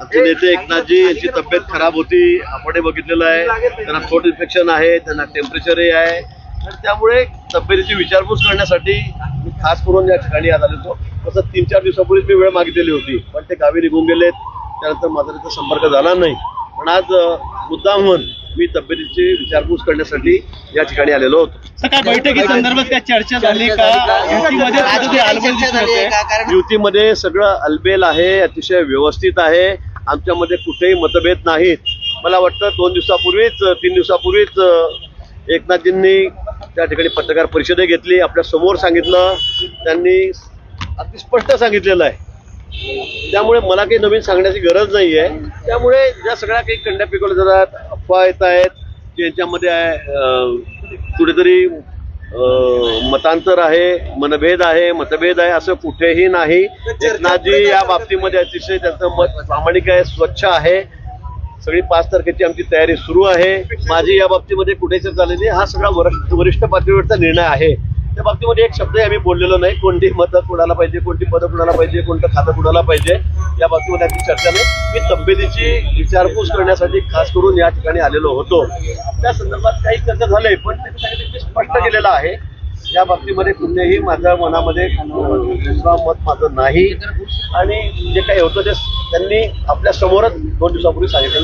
आमचे नेते एकनाथजी यांची तब्येत खराब होती. आपण बघितलेलं आहे. त्यांना थ्रोट इन्फेक्शन आहे त्यांना टेम्परेचरही आहे. आणि त्यामुळे तब्येतीची विचारपूस करण्यासाठी मी खास करून या ठिकाणी आज आलो तसं तीन चार दिवसापूर्वीच मी वेळ मागितलेली होती. पण ते गावी निघून गेलेत. त्यानंतर माझा तिथं संपर्क झाला नाही. पण आज अं, मुद्दाम म्हणून मी तब्येतीची विचारपूस करण्यासाठी या ठिकाणी आलेलो होतो. बैठकी संदर्भात काय चर्चा झाली का? युतीमध्ये आलबेल सगळं अलबेल आहे अतिशय व्यवस्थित आहे. आमच्यामध्ये कुठेही मतभेद नाहीत. मला वाटतं दोन दिवसापूर्वीच तीन दिवसापूर्वीच अं, एकनाथजींनी त्या ठिकाणी पत्रकार परिषदही घेतली आपल्यासमोर सांगितलं. त्यांनी अगदी स्पष्ट सांगितलेलं आहे. त्यामुळे मला काही नवीन सांगण्याची गरज नाही आहे त्यामुळे ज्या सगळ्या काही कंड्या पिकवल्या जातात अफवा येत आहेत की आहे, कुठेतरी मतांतर आहे मनभेद आहे मतभेद आहे असं कुठेही नाही. एकनाथजी या बाबतीमध्ये अतिशय त्यांचं मत प्रामाणिक आहे स्वच्छ आहे. सगळी पाच तारखेची आमची तयारी सुरू आहे. माझी या बाबतीमध्ये कुठे चर्चा झालेली हा सगळा वरिष्ठ पातळीवरचा निर्णय आहे. त्या बाबतीमध्ये एक शब्दही आम्ही बोललेलो नाही. कोणती मतं कुणाला पाहिजे कोणती पदं कुणाला पाहिजे कोणतं खातं कुणाला पाहिजे या बाबतीमध्ये आमची चर्चा नाही. मी तब्येतीची विचारपूस करण्यासाठी खास करून या ठिकाणी आलेलो होतो. त्या संदर्भात काही चर्चा झालंय पण त्याच्यासाठी स्पष्ट केलेलं आहे. या बाबतीमध्ये कुठेही माझ्या मनामध्ये दुसरा मत माझं नाही. आणि जे काही होतं ते त्यांनी आपल्या समोरच दोन दिवसापूर्वी सांगितलेलं